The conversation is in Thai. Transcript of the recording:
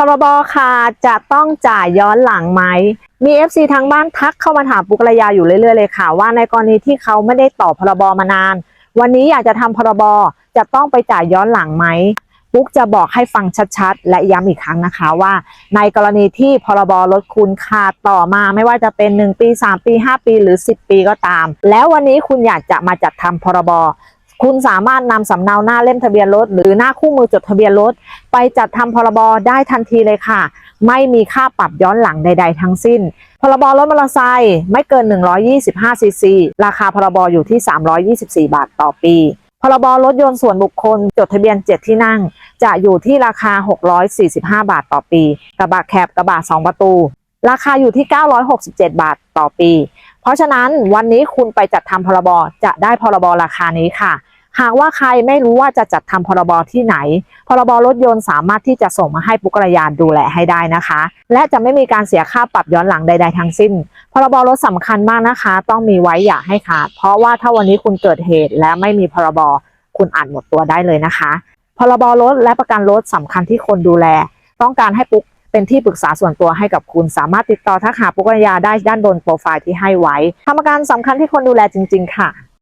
พรบค่ะจะต้องจ่ายย้อนหลังไหม มี FC ทางบ้านทักเข้ามาถามปุกระยาอยู่เรื่อย ๆ เลยค่ะ ว่าในกรณีที่เขาไม่ได้ต่อพรบมานาน วันนี้อยากจะทำพรบจะต้องไปจ่ายย้อนหลังไหมปุ๊กจะบอกให้ฟังชัดๆ และย้ำอีกครั้งนะคะว่า ในกรณีที่พรบรถคุณขาดต่อมาไม่ว่าจะเป็น 1 ปี 3 ปี 5 ปีหรือ 10 ปีก็ตาม แล้ววันนี้คุณอยากจะมาจัดทำพรบ คุณสามารถนำสำเนาหน้าเล่มทะเบียนรถ หรือหน้าคู่มือจดทะเบียนรถ ไปจัดทำพรบได้ทันทีเลยค่ะ ไม่มีค่าปรับย้อนหลังใด ๆ ทั้งสิ้น พรบรถมอเตอร์ไซค์ไม่เกิน 125ซีซีราคาพรบอยู่ที่ 324 บาทต่อปีพรบรถยนต์ส่วนบุคคล จดทะเบียน 7 ที่นั่ง จะอยู่ที่ราคา 645 บาทต่อปี กระบะแคบกระบะ 2 ประตู ราคาอยู่ที่ 967 บาทต่อปี ราะฉะนั้นวันนี้คุณไปจัดทำพรบจะได้พรบราคานี้ค่ะ หากว่าใครไม่รู้ว่าจะจัดทำพรบที่ไหน พรบรถยนต์สามารถที่จะส่งมาให้ปุกรยานดูแลให้ได้นะคะ และจะไม่มีการเสียค่าปรับย้อนหลังใด ๆ ทั้งสิ้น พรบรถสำคัญมากนะคะ ต้องมีไว้อย่าให้ขาดเพราะว่าถ้าวันนี้คุณเกิดเหตุ และไม่มีพรบคุณอาจหมดตัวได้เลยนะคะพรบรถและประกันรถสำคัญที่คนดูแล ต้องการให้ปุ๊ก เป็นที่ปรึกษาส่วนตัวให้กับคุณ สามารถติดต่อทักหาปุกรยาได้ด้านบนโปรไฟล์ที่ให้ไว้ทำประกันสำคัญที่คนดูแลจริง ๆ ค่ะ